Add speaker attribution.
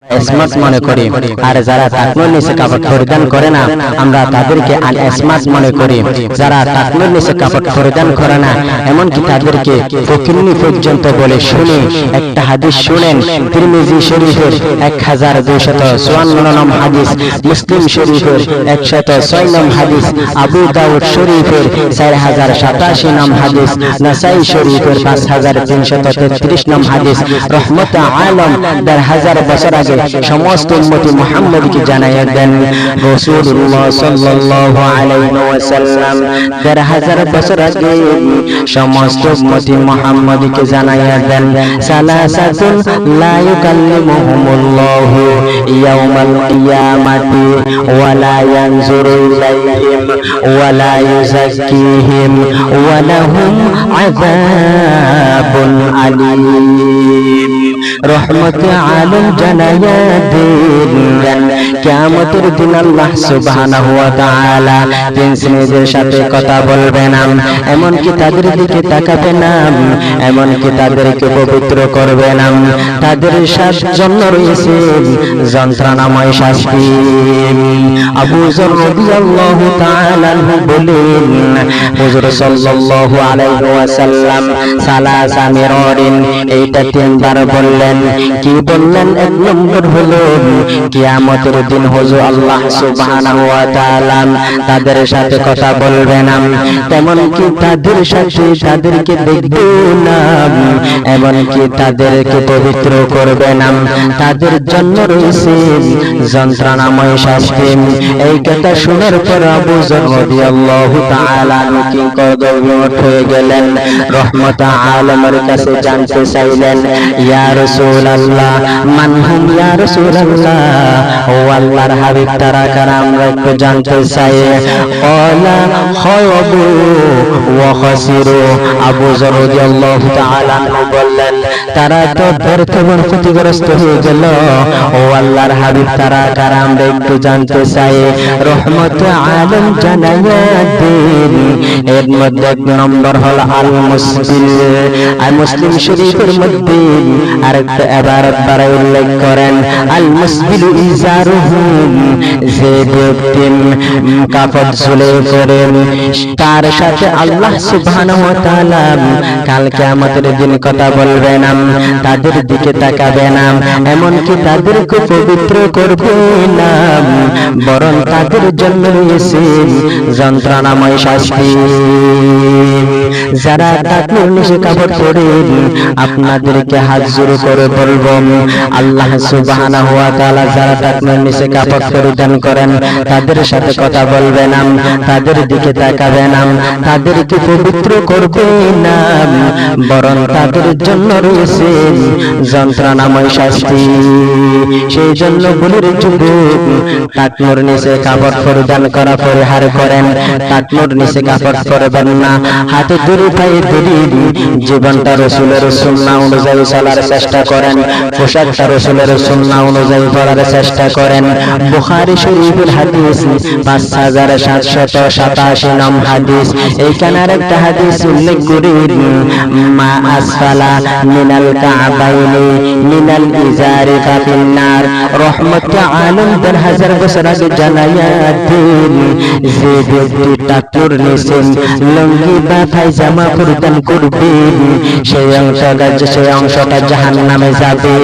Speaker 1: Bye. Smart মনে করি। আর যারা টাকনোর নিচে কাপড় পরিধান করে না, আমরা তাদেরকে আল স্মার্ট মনে করি। যারা টাকনোর নিচে কাপড় পরিধান করে না, এমনকি তাদেরকে ফকিন্নি পর্যন্ত বলে শুনে, একটা হাদিস শুনেন, তিরমিজি শরীফের এক হাজার দুইশত চুয়ান্ন নম হাদিস, মুসলিম শরীফের একশত ছয় নম হাদিস, আবু দাউদ শরীফের চার হাজার সাতাশি নম হাদিস, নাসাই শরীফের পাঁচ হাজার তিনশত তেত্রিশ নম হাদিস, রহমত আলম দেড় হাজার বছর আগে সমস্ত উম্মতি মুহাম্মদকে জানাইয়া দেন। রাসূলুল্লাহ সাল্লাল্লাহু আলাইহি ওয়াসাল্লাম দেড় হাজার বছর আগে সমস্ত উম্মতি মুহাম্মদকে জানাইয়া দেন। সালাসাতুন লা ইউকাল্লিমুহুমুল্লাহু ইয়াউমাল কিয়ামাতি ওয়া লা ইয়ানজুরু ইলাইহিম ওয়া লা ইউযাক্কিহিম ওয়া লাহুম আযাবুন আলীম। রহমত আলম জানায়া দিন। কিয়ামতের দিন আল্লাহ সুবহানাহু ওয়া তাআলা তিন শ্রেণীদের সাথে কথা বলবে না এমনকি তাদের দিকে তাকাবে না এমনকি তাদেরকে পবিত্র করবে না তাদের সাথ জন্য রয়েছে যন্ত্রণাময় শাস্তি। আবু যর রাদিয়াল্লাহু তাআলা বলেন, হুজুর সাল্লাল্লাহু আলাইহি ওয়াসাল্লাম সালাসা মিরারিন। এইটা তিনবার বললেন। কি বললেন? এক নম্বর হলো কিয়ামতের দিন হুজুর আল্লাহ সুবহানাহু ওয়া তাআলা তাদের সাথে কথা বলবেন। তেমন কি তাদের সাথে তাদেরকে দেখবে না। এমনকি তাদেরকে পবিত্র করবে না তাদের জন্য রয়েছে যন্ত্রণাময় শাস্তি। এই কথা শোনার পর আবু যর রাদিয়াল্লাহু তাআলা কি কদমত হয়ে গেলেন, রহমত আলমের কাছে জানতে চাইলেন, ইয়া রাসূলুল্লাহ, মান হুম ইয়া রাসূলুল্লাহ ও আল্লাহর হাবিব তারা কারাম আমরা জানতে চাই ক্বালা খায়বু খাসিরু আবু রাদিয়াল্লাহু তাআলা বললেন, তারা তো ক্ষতিগ্রস্ত হয়ে গেল। ও আল্লাহর হাবিব, তারা একটু জানতে চাই রহমত আলম দিন। এর মধ্যে এক নম্বর হল আল মুসলিম মুসলিম শরীফের মধ্যে উল্লেখ করেন আল মুসবিল যে ব্যক্তি কাপড় ঝুলে করেন, তার সাথে আল্লাহ কালকে আমাদের দিন কথা বলবে না, তাদের দিকে তাকাবে না, এমনকি তাদেরকে পবিত্র করবে না, বরং তাদের জন্য রয়েছে যন্ত্রণাময় শাস্তি। যারা তাকনুর নিচে কাপড় পরে আপনাদেরকে হাত জোর করে বলব আল্লাহ সুবহানাহু ওয়া তাআলা যারা তাকনুর নিচে কাপড় পরিধান করেন, তাদের সাথে কথা বলবে না তাদের দিকে তাকাবে না তাদেরকে পবিত্র করবে না বরং তাদের জন্য রয়েছে যন্ত্রণাময় শাস্তি। সেই জন্য বলির যুবক তাকনুর নিচে কাপড় পরিধান করা পরিহার করেন। তাকনুর নিচে কাপড় পরবেন না। হাতে দড়ি পায়ে দড়ি জীবনটা রসুলের সুন্নাহ অনুযায়ী চলার চেষ্টা করেন। পোশাকটা রসুলের সুন্নাহ অনুযায়ী পড়ার চেষ্টা করেন। বুখারী শরীফের হাদিস, পাঁচ হাজার সাতশত সাতাশি নম হাদিস। এইখানে আরেকটা হাদিস উল্লেখ করি, মা আসফালা মিনাল কাবাইনি মিনাল ইজারি ফাফিন্নার রহমত আলম দেড় হাজার বছর আগে জানাইয়া দিন। যে ব্যক্তি টাকুর নিছেন, লঙ্গি বা জামা পরিধান করবে সেই অংশটা সেই অংশটা জাহান নামে যাবে